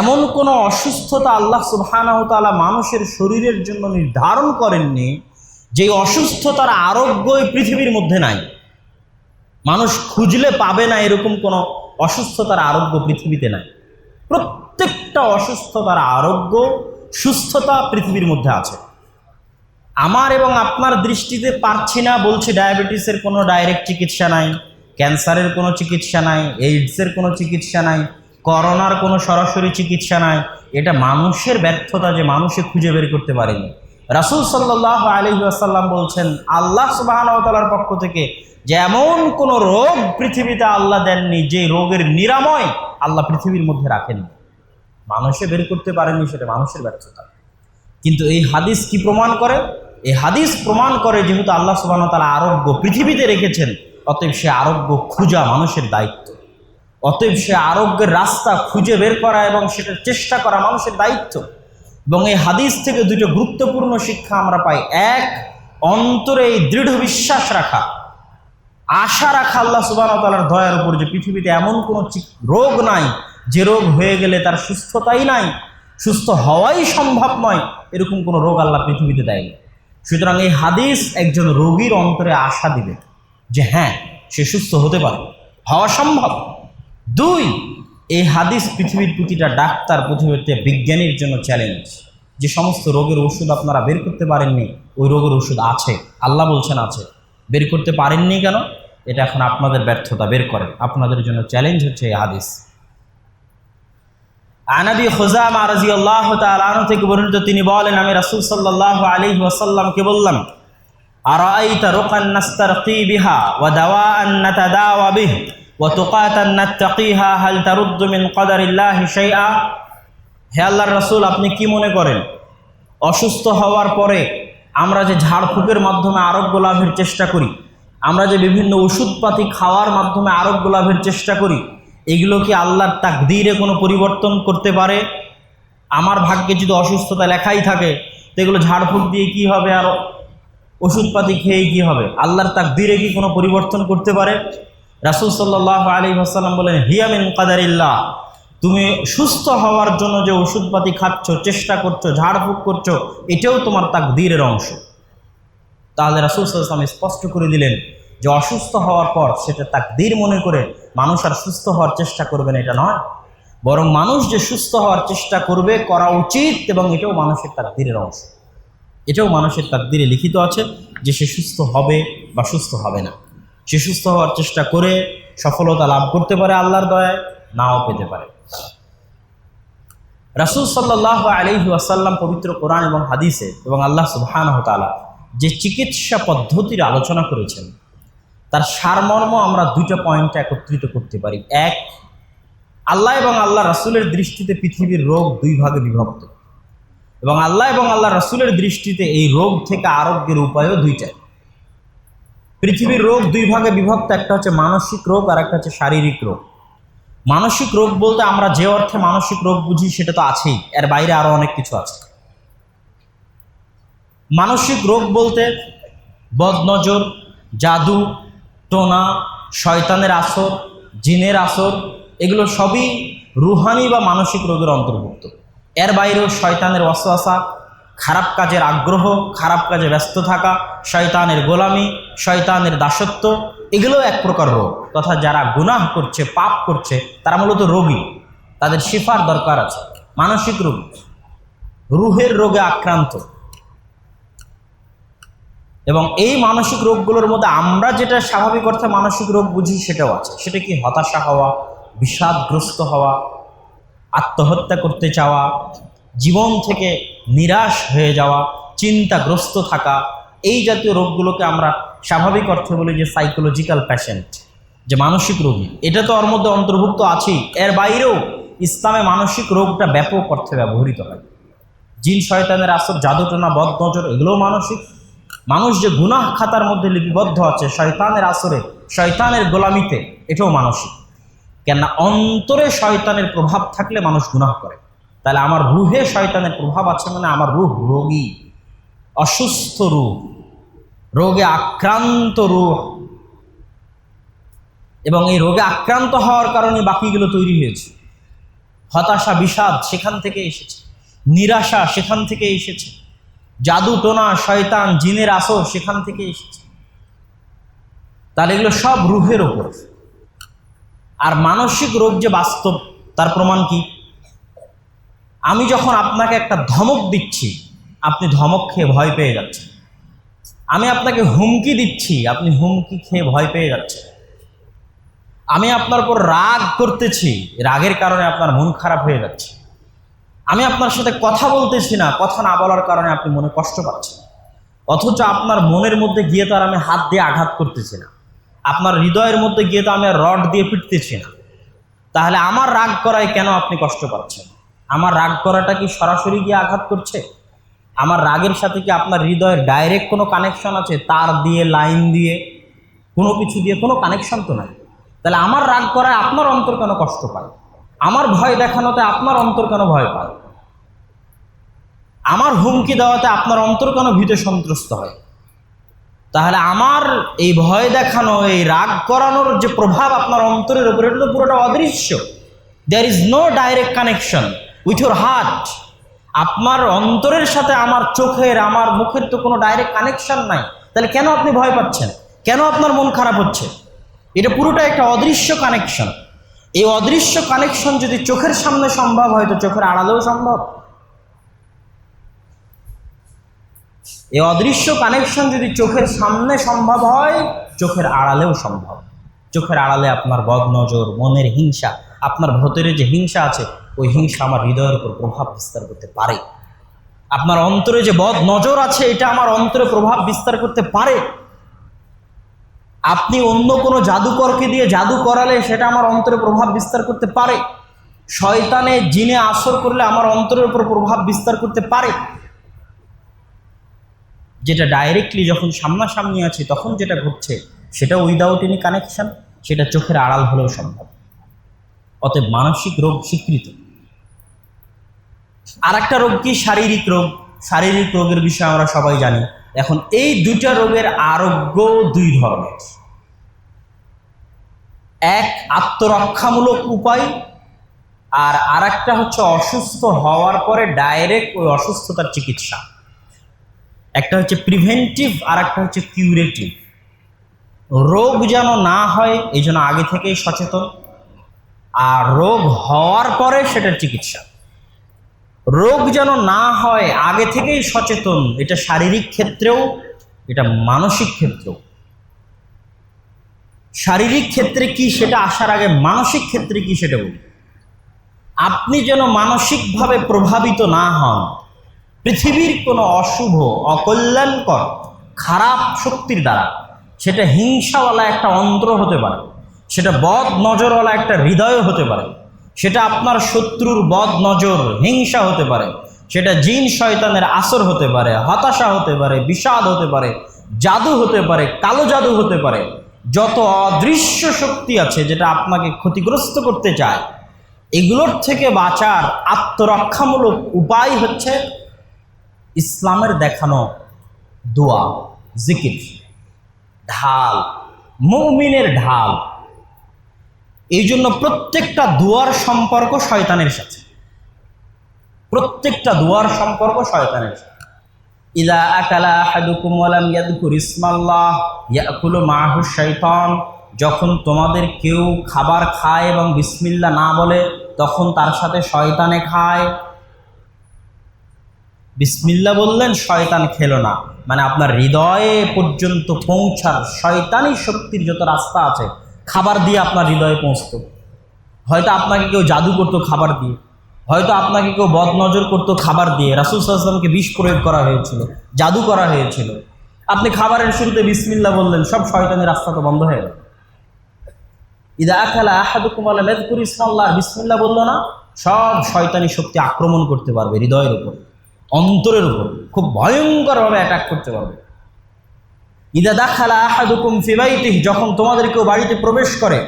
এমন কোনো অসুস্থতা আল্লাহ সুবহানাহু মানুষের শরীরের জন্য নির্ধারণ করেননি যে অসুস্থতার আরোগ্য এই পৃথিবীর মধ্যে নাই। মানুষ খুঁজলে পাবে না এরকম কোনো অসুস্থতার আরোগ্য পৃথিবীতে নাই। প্রত্যেকটা অসুস্থতার আরোগ্য, সুস্থতা পৃথিবীর মধ্যে আছে। আমার এবং আপনার দৃষ্টিতে পারছি না, বলছি ডায়াবেটিসের কোনো ডাইরেক্ট চিকিৎসা নাই, ক্যান্সারের কোনো চিকিৎসা নাই, এইডসের কোনো চিকিৎসা নাই করোনার কোনো সরাসরি চিকিৎসা নাই। এটা মানুষের ব্যর্থতা যে মানুষে খুঁজে বের করতে পারেনি। রাসুল সাল্লাহ আলী আসাল্লাম বলছেন, আল্লাহ সুবাহর পক্ষ থেকে যে এমন কোনো রোগ পৃথিবীতে আল্লাহ দেননি, যে রোগের নিরাময় আল্লাহ পৃথিবীর মধ্যে রাখেননি। মানুষে বের করতে পারেনি, সেটা মানুষের ব্যর্থতা। কিন্তু এই হাদিস কি প্রমাণ করে? এই হাদিস প্রমাণ করে যেহেতু আল্লাহ সুবাহ তারা আরোগ্য পৃথিবীতে রেখেছেন, অতএব সে আরোগ্য খুঁজা মানুষের দায়িত্ব। অতএব সে আরোগ্যের রাস্তা খুঁজে বের করা এবং সেটার চেষ্টা করা মানুষের দায়িত্ব। এবং এই হাদিস থেকে দুটো গুরুত্বপূর্ণ শিক্ষা আমরা পাই। এক, অন্তরে এই দৃঢ় বিশ্বাস রাখা। আশা রাখা আল্লাহ সুবাহ তালার দয়ার উপর যে পৃথিবীতে এমন কোনো রোগ নাই, যে রোগ হয়ে গেলে তার সুস্থতাই নাই, সুস্থ হওয়াই সম্ভব নয়, এরকম কোনো রোগ আল্লাহ পৃথিবীতে দেয়নি। সুতরাং এই হাদিস একজন রোগীর অন্তরে আশা দিবে যে হ্যাঁ সে সুস্থ হতে পারে, হওয়া সম্ভব। দুই, এই হাদিস পৃথিবীর প্রতিটা ডাক্তার পৃথিবীতে বিজ্ঞানীর জন্য চ্যালেঞ্জ যে সমস্ত রোগের ওষুধ আপনারা বের করতে পারেননি, ওই রোগের ওষুধ আছে, আল্লাহ বলছেন আছে। বের করতে পারেননি কেন? এটা এখন আপনাদের ব্যর্থতা বের করেন আপনাদের জন্য চ্যালেঞ্জ হচ্ছে এই হাদিস। আনাবি খোজামা রাজি আল্লাহ তালু থেকে বর্ণিত তিনি বলেন, আমি রাসুল সাল্লাহ আলী ওয়াসাল্লামকে বললাম আর রোকান নাস্তারকি বিহা ও দাওয়া আন্নাতা দাওয়া বিহ? ও তোকাতান নাত্তাকিহা, হাল তারুদ্দু মিন কদারিল্লাহ শাইআ? হে আল্লাহর রাসূল, আপনি কি মনে করেন? অসুস্থ হওয়ার পরে আমরা যে ঝাড়ফুঁকের মাধ্যমে আরোগ্য লাভের চেষ্টা করি, আমরা যে বিভিন্ন ওষুধপাতি খাওয়ার মাধ্যমে আরোগ্য লাভের চেষ্টা করি, এগুলো কি আল্লাহর তাকদিরে কোনো পরিবর্তন করতে পারে? আমার ভাগ্যে যদি অসুস্থতা লেখাই থাকে, তো এগুলো ঝাড়ফুঁক দিয়ে কি হবে আর? ওষুধপাতি খেয়ে কি হবে? আল্লাহর তাকদিরে কি কোনো পরিবর্তন করতে পারে? রাসুল সাল্লাহ আলী আসাল্লাম বলেন হিয়ামিন কাদারিল্লাহ, তুমি সুস্থ হওয়ার জন্য যে ওষুধপাতি খাচ্ছ, চেষ্টা করছ, ঝাড়ফুঁক করছ, এটাও তোমার তাকদীরের অংশ। তাহলে রাসুল সাল্লাম স্পষ্ট করে দিলেন যে অসুস্থ হওয়ার পর সেটা তাকদীর মনে করে মানুষ আর সুস্থ হওয়ার চেষ্টা করবে না, এটা নয়। বরং মানুষ যে সুস্থ হওয়ার চেষ্টা করবে, করা উচিত এবং এটাও মানুষের তাকদীরের অংশ। এটাও মানুষের তাকদীরে লিখিত আছে যে সে সুস্থ হবে বা সুস্থ হবে না। সে সুস্থ হওয়ার চেষ্টা করে সফলতা লাভ করতে পারে আল্লাহর দয়ায়, নাও পেতে পারে। রাসুল সাল্লাহ আলহি আসাল্লাম পবিত্র কোরআন এবং হাদিসে এবং আল্লাহ সুবহান তালা যে চিকিৎসা পদ্ধতির আলোচনা করেছেন, তার সারমর্ম আমরা দুইটা পয়েন্টে একত্রিত করতে পারি। এক, আল্লাহ এবং আল্লাহ রাসুলের দৃষ্টিতে পৃথিবীর রোগ দুই ভাগে বিভক্ত। এবং আল্লাহ এবং আল্লাহ রাসুলের দৃষ্টিতে এই রোগ থেকে আরোগ্যের উপায়ও দুইটাই। পৃথিবীর রোগ দুই ভাগে বিভক্ত, একটা হচ্ছে মানসিক রোগ আর একটা হচ্ছে শারীরিক রোগ। মানসিক রোগ বলতে আমরা যে অর্থে মানসিক রোগ বুঝি সেটা তো আছেই, এর বাইরে আরও অনেক কিছু আছে। মানসিক রোগ বলতে বদনজর, জাদু, টোনা, শয়তানের আসর, জিনের আসর, এগুলো সবই রুহানি বা মানসিক রোগের অন্তর্ভুক্ত। এর বাইরেও শয়তানের ওয়াসওয়াসা খারাপ কাজের আগ্রহ, খারাপ কাজে ব্যস্ত থাকা, শয়তানের গোলামি, শয়তানের দাসত্ব, এগুলো এক প্রকার রোগ। তথা যারা গুনাহ করছে, পাপ করছে, তারা মূলত রোগী। তাদের শিফার দরকার আছে। মানসিক রোগ। রুহের রোগে আক্রান্ত। এবং এই মানসিক রোগগুলোর মধ্যে আমরা যেটা স্বাভাবিক অর্থে মানসিক রোগ বুঝি, সেটাও আছে। সেটা কি হতাশা হওয়া, বিষাদগ্রস্ত হওয়া, আত্মহত্যা করতে চাওয়া, জীবন থেকে নিরাশ হয়ে যাওয়া, চিন্তাগ্রস্ত থাকা, এই জাতীয় রোগগুলোকে আমরা স্বাভাবিক অর্থে বলি যে সাইকোলজিক্যাল প্যাশেন্ট যে মানসিক রোগী। এটা তো ওর মধ্যে অন্তর্ভুক্ত আছেই। এর বাইরেও ইসলামে মানসিক রোগটা ব্যাপক অর্থে ব্যবহৃত হয়। জিন শয়তানের আসর, জাদুটনা বদ নজর এগুলোও মানসিক। মানুষ যে গুনাহ খাতার মধ্যে লিপিবদ্ধ আছে, শয়তানের আসরে, শয়তানের গোলামিতে, এটাও মানসিক। কেননা অন্তরে শয়তানের প্রভাব থাকলে মানুষ গুনাহ করে। তাহলে আমার রুহে শয়তানের প্রভাব আছে মানে আমার রুহ রোগী, অসুস্থ রুহ, রোগে আক্রান্ত রুহ। এবং এই রোগে আক্রান্ত হওয়ার কারণে বাকিগুলো তৈরি হয়েছে। হতাশা, বিষাদ সেখান থেকে এসেছে। নিরাশা সেখান থেকে এসেছে। জাদু, টোনা, শয়তান, জিনের আসর সেখান থেকে এসেছে। তাহলে এগুলো সব রুহের ওপর। আর মানসিক রোগ যে বাস্তব, তার প্রমাণ কি? আমি যখন আপনাকে একটা ধমক দিচ্ছি, আপনি ধমক খেয়ে ভয় পেয়ে যাচ্ছেন। আমি আপনাকে হুমকি দিচ্ছি, আপনি হুমকি খেয়ে ভয় পেয়ে যাচ্ছেন। আমি আপনার উপর রাগ করতেছি, রাগের কারণে আপনার মন খারাপ হয়ে যাচ্ছে। আমি আপনার সাথে কথা বলতেছি না, কথা না বলার কারণে আপনি মনে কষ্ট পাচ্ছেন। অথচ আপনার মনের মধ্যে গিয়ে তো আর আমি হাত দিয়ে আঘাত করতেছি না। আপনার হৃদয়ের মধ্যে গিয়ে তো আমি রড দিয়ে পিটতেছি না। তাহলে আমার রাগ করায় কেন আপনি কষ্ট পাচ্ছেন? আমার রাগ করাটা কি সরাসরি গিয়ে আঘাত করছে? আমার রাগের সাথে কি আপনার হৃদয়ের ডাইরেক্ট কোনো কানেকশন আছে? তার দিয়ে লাইন দিয়ে, কোনো কিছু দিয়ে কোনো কানেকশন তো নাই। তাহলে আমার রাগ করায় আপনার অন্তর কেন কষ্ট পায়? আমার ভয় দেখানোতে আপনার অন্তর কেন ভয় পায়? আমার হুমকি দেওয়াতে আপনার অন্তর কেন ভীত সন্ত্রস্ত হয়? তাহলে আমার এই ভয় দেখানো, এই রাগ করানোর যে প্রভাব আপনার অন্তরের উপরে, এটা তো পুরোটা অদৃশ্য। There is no direct connection with your heart আপনার অন্তরের সাথে আমার চোখের, আমার মুখের তো কোনো ডাইরেক্ট কানেকশন নাই। তাহলে কেন আপনি ভয় পাচ্ছেন? কেন আপনার মন খারাপ হচ্ছে? এটা পুরোটা একটা অদৃশ্য কানেকশন এই অদৃশ্য কানেকশন যদি চোখের সামনে সম্ভব হয়, তো চোখের আড়ালেও সম্ভব। এই অদৃশ্য কানেকশন যদি চোখের সামনে সম্ভব হয়, চোখের আড়ালেও সম্ভব। চোখের আড়ালে আপনার বদ নজর মনের হিংসা, আপনার ভেতরে যে হিংসা আছে ওই হিংসা আমার হৃদয়ের উপর প্রভাব বিস্তার করতে পারে। আপনার অন্তরে যে বদ নজর আছে, এটা আমার অন্তরে প্রভাব বিস্তার করতে পারে। আপনি অন্য কোনো জাদুকরকে দিয়ে জাদু করালে সেটা আমার অন্তরে প্রভাব বিস্তার করতে পারে। শয়তানে জিনে আসর করলে আমার অন্তরের উপর প্রভাব বিস্তার করতে পারে। যেটা ডাইরেক্টলি যখন সামনাসামনি আছে, তখন যেটা ঘটছে, সেটা উইদাউট এনি কানেকশন সেটা চোখের আড়াল হলেও সম্ভব। অতএব মানসিক রোগ স্বীকৃত। আর একটা রোগ কি? শারীরিক রোগ। শারীরিক রোগের বিষয়ে আমরা সবাই জানি। এখন এই দুইটা রোগের আরোগ্য দুই ধরনের। এক, আত্মরক্ষামূলক উপায়, আর আরেকটা হচ্ছে অসুস্থ হওয়ার পরে ডাইরেক্ট ওই অসুস্থতার চিকিৎসা। একটা হচ্ছে প্রিভেন্টিভ আর একটা হচ্ছে কিউরেটিভ রোগ যেন না হয়, এই জন্য আগে থেকেই সচেতন। আর রোগ হওয়ার পরে সেটার চিকিৎসা। রোগ যেন না হয়, আগে থেকেই সচেতন। এটা শারীরিক ক্ষেত্রেও, এটা মানসিক ক্ষেত্রেও। শারীরিক ক্ষেত্রে কি সেটা আসার আগে, মানসিক ক্ষেত্রে কি সেটা বলি? আপনি যেন মানসিকভাবে প্রভাবিত না হন, পৃথিবীর কোনো অশুভ, অকল্যাণকর, খারাপ শক্তির দ্বারা, সেটা হিংসাওয়ালা একটা অন্ত্র হতে পারে, সেটা বদ নজরওয়ালা একটা হৃদয় হতে পারে সেটা আপনার শত্রুর বদ নজর হিংসা হতে পারে। সেটা জিন শয়তানের আসর হতে পারে, হতাশা হতে পারে, বিষাদ হতে পারে, জাদু হতে পারে, কালো জাদু হতে পারে। যত অদৃশ্য শক্তি আছে যেটা আপনাকে ক্ষতিগ্রস্ত করতে চায়, এগুলোর থেকে বাঁচার আত্মরক্ষামূলক উপায় হচ্ছে ইসলামের দেখানো দোয়া, জিকির। ঢাল, মৌমিনের ঢাল। এই জন্য প্রত্যেকটা দুয়ার সম্পর্ক শয়তানের সাথে। প্রত্যেকটা দুয়ার সম্পর্ক শয়তানের সাথে। ইদা আকালা আহাদুকুম ওয়ালাম ইয়াদকুর ইসমাল্লাহ ইয়াকুলু মাহু শয়তান যখন তোমাদের কেউ খাবার খায় এবং বিসমিল্লা না বলে, তখন তার সাথে শয়তানে খায়। বিসমিল্লা বললেন, শয়তান খেলো না। মানে আপনার হৃদয়ে পর্যন্ত পৌঁছার শয়তানি শক্তির যত রাস্তা আছে খাবার দিয়ে আপনার হৃদয়ে পৌঁছতো। হয়তো আপনাকে কেউ জাদু করতো খাবার দিয়ে। হয়তো আপনাকে কেউ বদনজর করতো খাবার দিয়ে। রাসুল সাল্লামকে বিষ প্রয়োগ করা হয়েছিল, জাদু করা হয়েছিল। আপনি খাবারের শুরুতে বিসমিল্লা বললেন, সব শয়তানের রাস্তা তো বন্ধ হয়ে গেল। ইদা আখালা আহাদুকুম আলা মেদকুর ইসমাল্লাহ বিসমিল্লা বলল না, সব শয়তানি শক্তি আক্রমণ করতে পারবে হৃদয়ের উপর, অন্তরের উপর। খুব ভয়ঙ্করভাবে অ্যাটাক করতে পারবে। ইদা দাখালা আহাদুকুম ফিবাইতিহ যখন তোমাদের কেউ বাড়িতে প্রবেশ করে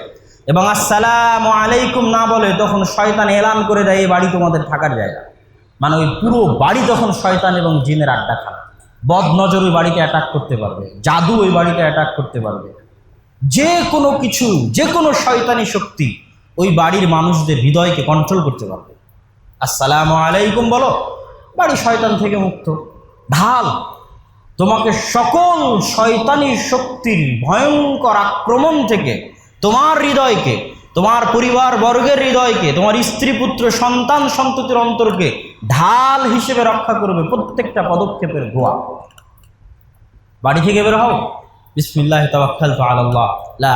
এবং আসসালাম আলাইকুম না বলে, তখন শয়তান এলান করে দেয়, এই বাড়ি তোমাদের থাকার জায়গা। মানে ওই পুরো বাড়ি তখন শয়তান এবং জিনের আড্ডা খায়। বদ নজর ওই বাড়িতে অ্যাটাক করতে পারবে, জাদু ওই বাড়িতে অ্যাটাক করতে পারবে। যে কোনো কিছু, যে কোনো শয়তানি শক্তি ওই বাড়ির মানুষদের হৃদয়কে কন্ট্রোল করতে পারবে। আসসালামু আলাইকুম বলো, বাড়ি শয়তান থেকে মুক্ত। ঢাল। তোমাকে সকল শয়তানি শক্তির ভয়ঙ্কর আক্রমণ থেকে, তোমার হৃদয়কে, তোমার পরিবার বর্গের হৃদয়কে, তোমার স্ত্রী, পুত্র, সন্তান, সন্ততির অন্তরকে ঢাল হিসেবে রক্ষা করবে প্রত্যেকটা পদক্ষেপের দোয়া বাড়ি থেকে বের হও। বিসমিল্লাহ লা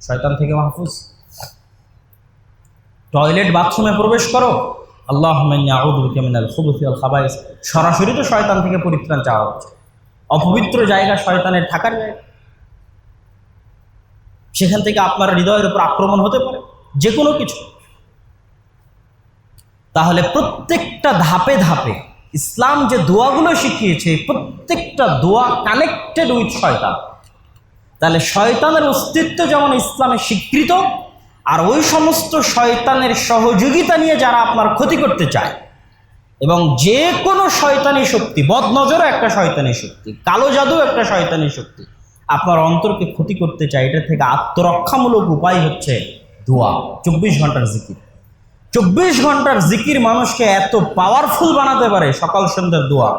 শয়তান থেকে মাহফুজ। টয়লেট, বাথরুমে প্রবেশ করো। আল্লাহ সরাসরি তো শয়তান থেকে পরিত্রাণ চাওয়া হচ্ছে। অপবিত্র জায়গা শয়তানের থাকার সেখান থেকে আপনার হৃদয়ের উপর আক্রমণ হতে পারে যে কোনো কিছু। তাহলে প্রত্যেকটা ধাপে ধাপে ইসলাম যে দোয়াগুলো শিখিয়েছে, প্রত্যেকটা দোয়া কানেক্টেড উইথ শয়তান। তাহলে শয়তানের অস্তিত্ব যেমন ইসলামে স্বীকৃত আর ওই সমস্ত শয়তানের সহযোগিতা নিয়ে যারা আপনার ক্ষতি করতে চায়, এবং যে কোনো শয়তানি শক্তি, বদনজরও একটা শয়তানি শক্তি, কালো জাদু একটা শয়তানি শক্তি, আপনার অন্তরকে ক্ষতি করতে চায়, এটা থেকে আত্মরক্ষামূলক উপায় হচ্ছে দোয়া, চব্বিশ ঘণ্টার জিকির। চব্বিশ ঘণ্টার জিকির মানুষকে এত পাওয়ারফুল বানাতে পারে সকাল সন্ধ্যার দোয়া,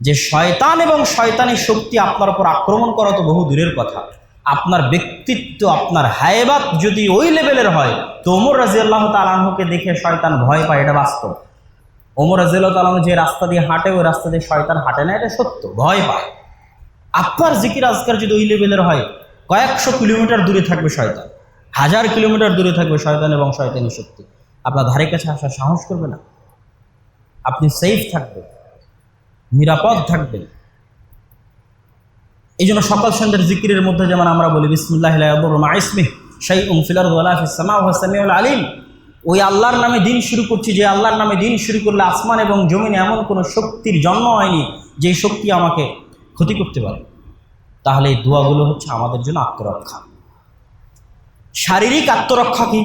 যে শয়তান এবং শয়তানি শক্তি আপনার উপর আক্রমণ করা তো বহু দূরের কথা। আপনার ব্যক্তিত্ব, আপনার হায়বাত যদি ওই লেভেলের হয়, তো ওমর রাজি আল্লাহ তালাহুকে দেখে শয়তান ভয় পায়, এটা বাস্তব। ওমর রাজি আল্লাহ তালাহ যে রাস্তা দিয়ে হাঁটে, ওই রাস্তা দিয়ে শয়তান হাঁটে না, এটা সত্য, ভয় পায়। আপনার জিকির আজকার যদি ওই লেভেলের হয়, কয়েকশো কিলোমিটার দূরে থাকবে শয়তান, হাজার কিলোমিটার দূরে থাকবে শয়তান এবং শয়তানি শক্তি। আপনার ধারে কাছে আসার সাহস করবে না। আপনি সেফ থাকবেন, নিরাপদ থাকবেন। এই জন্য সকাল সন্ধ্যার জিকিরের মধ্যে যেমন আমরা বলি বিসমুল্লাহ ইসমি সেই উমফিলার আলিম। ওই আল্লাহর নামে দিন শুরু করছি, যে আল্লাহর নামে দিন শুরু করলে আসমান এবং জমিনে এমন কোনো শক্তির জন্ম হয়নি যে শক্তি আমাকে ক্ষতি করতে পারে। তাহলে এই দোয়াগুলো হচ্ছে আমাদের জন্য আত্মরক্ষা। শারীরিক আত্মরক্ষা কি?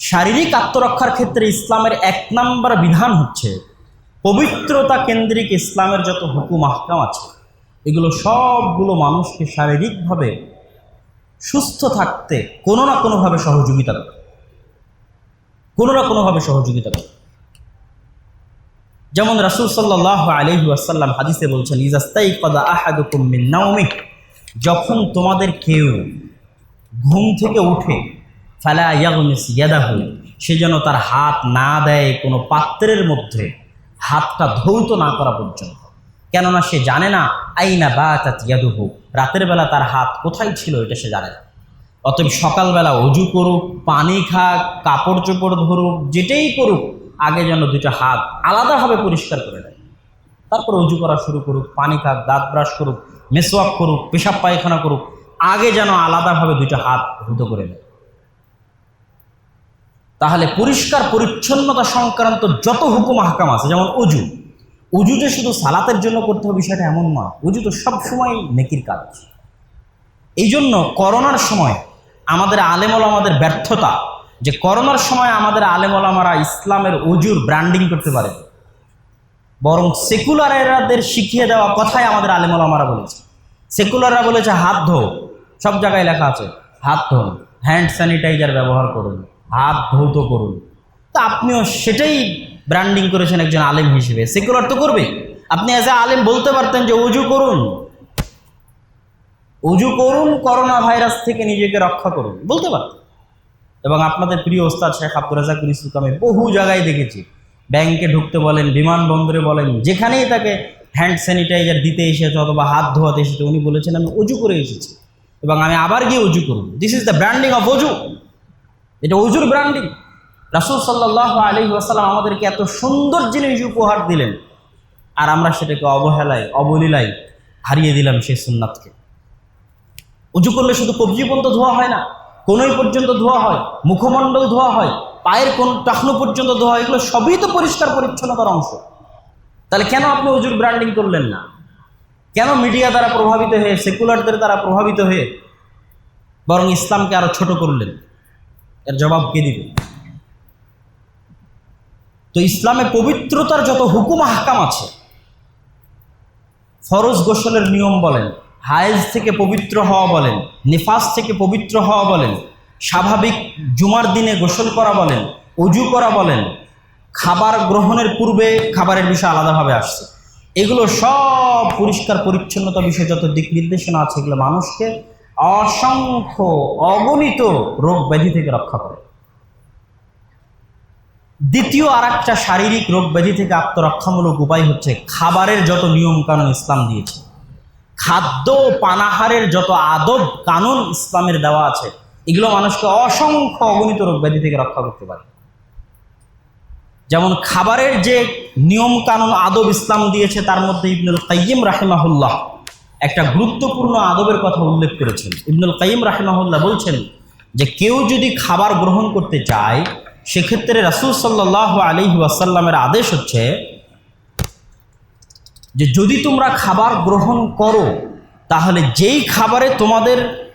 শারীরিক আত্মরক্ষার ক্ষেত্রে ইসলামের এক নম্বর বিধান হচ্ছে পবিত্রতা কেন্দ্রিক ইসলামের যত হুকুম, আহকাম আছে। এগুলো সবগুলো মানুষকে শারীরিকভাবে সুস্থ থাকতে কোনো না কোনোভাবে সহযোগিতা করে কোনো না কোনোভাবে সহযোগিতা করে যেমন রাসুল সাল্লাহ আলহি আসাল্লাম হাদিসে বলছেন ইজাস্তাই কদা আহাদুকুম নাওমি যখন তোমাদের কেউ ঘুম থেকে উঠে, ফালা ইয়াগমিস ইয়াদাহু সে যেন তার হাত না দেয় কোনো পাত্রের মধ্যে, হাতটা ধৌত না করা পর্যন্ত। কেননা সে জানে না, আইনা বা ইয়াদুহু, রাতের বেলা তার হাত কোথায় ছিল এটা সে জানে না। অতএব সকালবেলা অজু করুক, পানি খাক, কাপড় চোপড় ধরুক, যেটাই করুক, আগে যেন দুটো হাত আলাদাভাবে পরিষ্কার করে নেয়। তারপর অজু করা শুরু করুক, পানি খাক, দাঁত ব্রাশ করুক, মেসওয়াক করুক, পেশাব পায়খানা করুক, আগে যেন আলাদাভাবে দুটো হাত ধুতো করে নেয়। তাহলে পরিষ্কার পরিচ্ছন্নতা সংক্রান্ত যত হুকুম হাকাম আছে, যেমন অজু উজু যে শুধু সালাতের জন্য করতে হবে, বিষয়টা এমন নয় উজু তো সবসময় নেকির কাজ। এই জন্য করোনার সময় আমাদের আলেমল আমাদের ব্যর্থতা, যে করোনার সময় আমাদের আলেমলামারা ইসলামের অজুর ব্র্যান্ডিং করতে পারে। বরং সেকুলারেরাদের শিখিয়ে দেওয়া কথাই আমাদের আলেমলামারা বলেছে। সেকুলাররা বলেছে, হাত ধো। সব জায়গায় লেখা আছে, হাত ধোন হ্যান্ড স্যানিটাইজার ব্যবহার করুন, হাত ধৌত করুন। তা আপনিও সেটাই ব্র্যান্ডিং করেছেন একজন আলেম হিসেবে। সেকুলার তো করবে আপনি অ্যাজ এ আলেম বলতে পারতেন যে, উজু করুন। উজু করুন, করোনা ভাইরাস থেকে নিজেকে রক্ষা করুন। বলতে পারতেন। এবং আপনাদের প্রিয় ওস্তাদ শেখ আব্দুল রাজাকুল ইসুক আমি বহু জায়গায় দেখেছি। ব্যাংকে ঢুকতে বলেন বিমানবন্দরে বলেন, যেখানেই তাকে হ্যান্ড স্যানিটাইজার দিতে এসেছে অথবা হাত ধোয়াতে এসেছে, উনি বলেছেন, আমি উজু করে এসেছি এবং আমি আবার গিয়ে উজু করুন। This is the branding of অজু এটা অজুর ব্র্যান্ডিং রাসুল সাল্লাহ আলী আমাদেরকে এত সুন্দর জিনিস উপহার দিলেন। আর আমরা সেটাকে অবহেলায়, অবলীলায় হারিয়ে দিলাম সেই সুন্নাতকে। উজু করলে শুধু কবজি পর্যন্ত ধোয়া হয় না কোনোই পর্যন্ত ধোয়া হয়, মুখমণ্ডল ধোয়া হয়, পায়ের কোন টাকনো পর্যন্ত ধোয়া হয়, এগুলো সবই তো পরিষ্কার পরিচ্ছন্নতার অংশ। তাহলে কেন আপনি উজুর ব্র্যান্ডিং করলেন না? কেন মিডিয়া দ্বারা প্রভাবিত হয়ে সেকুলারদের দ্বারা প্রভাবিত হয়ে বরং ইসলামকে আরও ছোট করলেন? এর জবাব কে দিবে? তো ইসলামে পবিত্রতার যত হুকুম হাকাম আছে, ফরজ গোসলের নিয়ম বলেন, হায়েজ থেকে পবিত্র হওয়া বলেন, নিফাস থেকে পবিত্র হওয়া বলেন, স্বাভাবিক জুমার দিনে গোসল করা বলেন, অজু করা বলেন, খাবার গ্রহণের পূর্বে খাবারের বিষয় আলাদাভাবে আসছে। এগুলো সব পরিষ্কার পরিচ্ছন্নতা বিষয়ে যত দিক নির্দেশনা আছে, এগুলো মানুষকে অসংখ্য অগণিত রোগ ব্যাধি থেকে রক্ষা করে। দ্বিতীয় আর একটা শারীরিক রোগ ব্যাধি থেকে আত্মরক্ষামূলক উপায় হচ্ছে খাবারের যত নিয়ম কানুন ইসলাম দিয়েছে। খাদ্য পানাহারের যত আদব কানুন ইসলামের দেওয়া আছে, এগুলো মানুষকে অসংখ্য অগণিত রোগ ব্যাধি থেকে রক্ষা করতে পারে। যেমন খাবারের যে নিয়ম কানুন আদব ইসলাম দিয়েছে, তার মধ্যে ইবনুল কাইম রাহিমাহুল্লাহ একটা গুরুত্বপূর্ণ আদবের কথা উল্লেখ করেছেন। ইবনুল কাইম রাহিমাহুল্লাহ বলছেন যে, কেউ যদি খাবার গ্রহণ করতে চায় সেক্ষেত্রে রাসুল সাল্লাহ আলী ওয়াসাল্লামের আদেশ হচ্ছে যে যদি তোমরা খাবার গ্রহণ করো, তাহলে যেই খাবারে তোমাদের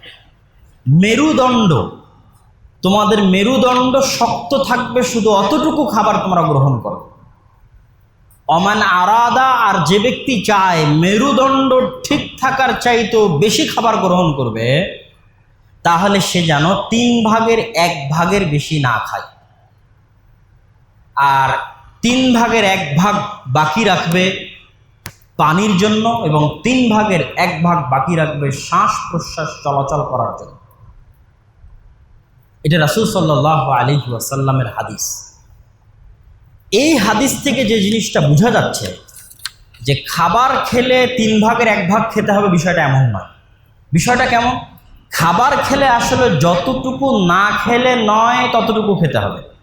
মেরুদণ্ড তোমাদের মেরুদণ্ড শক্ত থাকবে, শুধু অতটুকু খাবার তোমরা গ্রহণ করো। অমান আরাদা, আর যে ব্যক্তি চায় মেরুদণ্ড ঠিক থাকার চাইতেও বেশি খাবার গ্রহণ করবে, তাহলে সে যেন তিন ভাগের এক ভাগের বেশি না খায়। আর তিন ভাগের এক ভাগ বাকি রাখবে পানির জন্য এবং তিন ভাগের এক ভাগ বাকি রাখবে শ্বাস প্রশ্বাস চলাচল করার জন্য। এটা রাসুল সাল্লাহ আলী ওয়াসাল্লামের হাদিস। এই হাদিস থেকে যে জিনিসটা বোঝা যাচ্ছে যে খাবার খেলে তিন ভাগের এক ভাগ খেতে হবে বিষয়টা এমন নয়। বিষয়টা কেমন? খাবার খেলে আসলে যতটুকু না খেলে নয় ততটুকু খেতে হবে।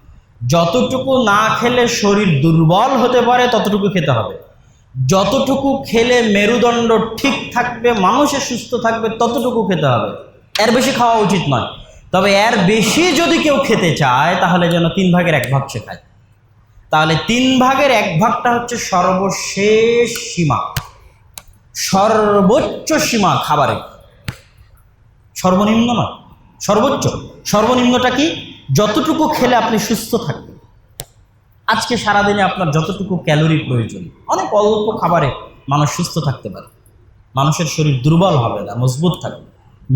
যতটুকু না খেলে শরীর দুর্বল হতে পারে, ততটুকু খেতে হবে। যতটুকু খেলে মেরুদণ্ড ঠিক থাকবে মানুষের সুস্থ থাকবে, ততটুকু খেতে হবে। এর বেশি খাওয়া উচিত নয়। তবে এর বেশি যদি কেউ খেতে চায়, তাহলে যেন তিন ভাগের এক ভাগ সে খায়। তাহলে তিন ভাগের এক ভাগটা হচ্ছে সর্বশেষ সীমা। সর্বোচ্চ সীমা খাবারের সর্বনিম্ন নয়, সর্বোচ্চ। সর্বনিম্নটা কি? যতটুকু খেলে আপনি সুস্থ থাকবেন। আজকে সারাদিনে আপনার যতটুকু ক্যালোরি প্রয়োজন, অনেক অল্প খাবারে মানুষ সুস্থ থাকতে পারে। মানুষের শরীর দুর্বল হবে না, মজবুত থাকবে।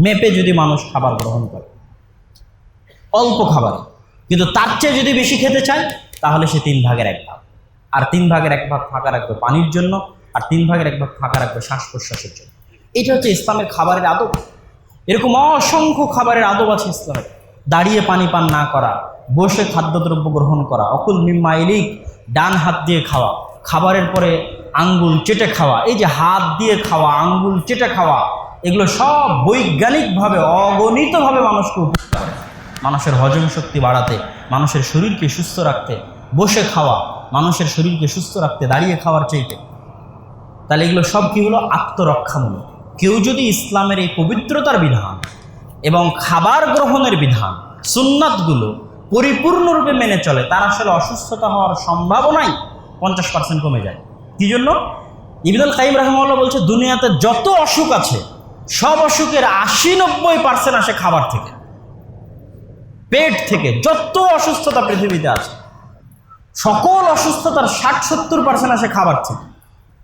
মেপে যদি মানুষ খাবার গ্রহণ করে, অল্প খাবারে। কিন্তু তার চেয়ে যদি বেশি খেতে চায়, তাহলে সে তিন ভাগের এক ভাগ। আর তিন ভাগের এক ভাগ ফাঁকা রাখবে পানির জন্য, আর তিন ভাগের এক ভাগ ফাঁকা রাখবে শ্বাস প্রশ্বাসের জন্য। এটা হচ্ছে ইসলামের খাবারের আদব। এরকম অসংখ্য খাবারের আদব আছে ইসলামের। দাঁড়িয়ে পানি পান না করা, বসে খাদ্যদ্রব্য গ্রহণ করা, অকুল মিম্মা ডান হাত দিয়ে খাওয়া, খাবারের পরে আঙ্গুল চেটে খাওয়া, এই যে হাত দিয়ে খাওয়া, আঙ্গুল চেটে খাওয়া, এগুলো সব বৈজ্ঞানিকভাবে, অগণিতভাবে মানুষকে উপকার করে। মানুষের হজম শক্তি বাড়াতে, মানুষের শরীরকে সুস্থ রাখতে, বসে খাওয়া, মানুষের শরীরকে সুস্থ রাখতে, দাঁড়িয়ে খাওয়ার চাইতে। তাহলে এগুলো সব কী হলো? আত্মরক্ষামূলক। কেউ যদি ইসলামের এই পবিত্রতার বিধান এবং খাবার গ্রহণের বিধান, সুন্নাতগুলো পরিপূর্ণরূপে মেনে চলে, তার আসলে অসুস্থতা হওয়ার সম্ভাবনাই পঞ্চাশ পার্সেন্ট কমে যায়। কি জন্য? ইবনুল কাইম রহমাল্লাহ বলছে, দুনিয়াতে যত অসুখ আছে, সব অসুখের আশি নব্বই পার্সেন্ট আসে খাবার থেকে। পেট থেকে যত অসুস্থতা পৃথিবীতে আছে, সকল অসুস্থতার ষাট সত্তর পার্সেন্ট আসে খাবার থেকে।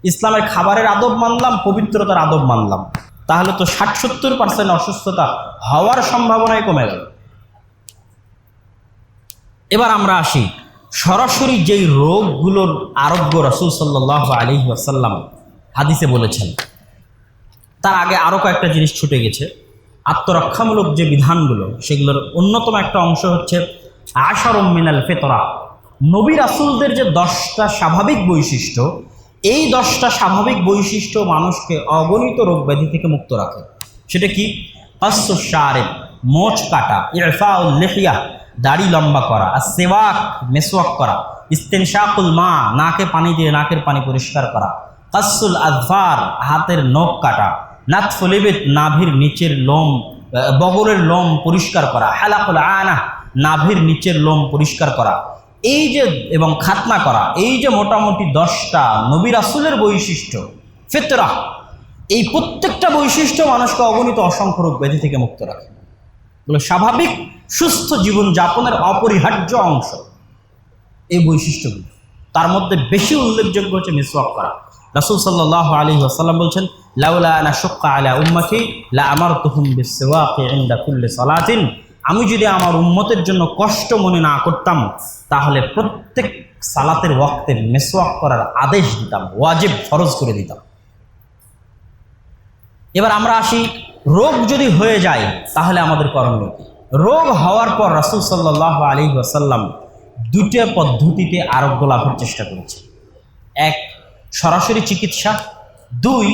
ইসলামের খাবারের আদব মানলাম, পবিত্রতার আদব মানলাম। তাহলে তো ষাট সত্তর পার্সেন্ট অসুস্থতা হওয়ার সম্ভাবনাই কমে গেল। এবার আমরা আসি, সরাসরি যেই রোগগুলোর আরোগ্য রসুল সাল্লাহ আলী আসাল্লাম হাদিসে বলেছেন, তার আগে আরও কয়েকটা জিনিস ছুটে গেছে। আত্মরক্ষামূলক যে বিধানগুলো, সেগুলোর অন্যতম একটা অংশ হচ্ছে আশার মিনাল ফেতরা। নবী রাসুলদের যে দশটা স্বাভাবিক বৈশিষ্ট্য এই দশটা স্বাভাবিক বৈশিষ্ট্য মানুষকে অগণিত রোগ ব্যাধি থেকে মুক্ত রাখে। সেটা কি? মোচ কাটা ইরফা লেহিয়া, দাড়ি লম্বা করা, আর সেওয়াক, মেসওয়াক করা, ইস্তেনশাকুল মা, নাকে পানি দিয়ে নাকের পানি পরিষ্কার করা কাসুল আজফার হাতের নখ কাটা নাথফলিবিত নাভির নিচের লোম বগরের লোম পরিষ্কার করা, হালাকুল আনা, নাভির নিচের লোম পরিষ্কার করা এই যে এবং খাতনা করা, এই যে মোটামুটি দশটা নবী রাসুলের বৈশিষ্ট্য, ফেতরা, এই প্রত্যেকটা বৈশিষ্ট্য মানুষকে অগণিত অসংখ্য রোগ ব্যাধি থেকে মুক্ত রাখে। এগুলো স্বাভাবিক, সুস্থ জীবন যাপনের অপরিহার্য অংশ। এই বৈশিষ্ট্যগুলো। তার মধ্যে বেশি উল্লেখযোগ্য হচ্ছে মিসওয়াক করা। রাসুল সাল্লাহ আলী আসাল্লাম বলছেন, লাউলা আনা শক্কা আলা উম্মতি, লা আমার তুহুম বিসওয়াকি ইনদা কুল্লি সালাতিন। আমি যদি আমার উম্মতের জন্য কষ্ট মনে না করতাম, তাহলে প্রত্যেক সালাতের ওয়াক্তে মেসওয়াক করার আদেশ দিতাম, ওয়াজিব ফরজ করে দিতাম। এবার আমরা আসি, রোগ যদি হয়ে যায়, তাহলে আমাদের করণীয় কি? রোগ হওয়ার পর রাসুল সাল্লাহ আলী ওয়াসাল্লাম দুটো পদ্ধতিতে আরোগ্য লাভের চেষ্টা করেছে এক, সরাসরি চিকিৎসা। দুই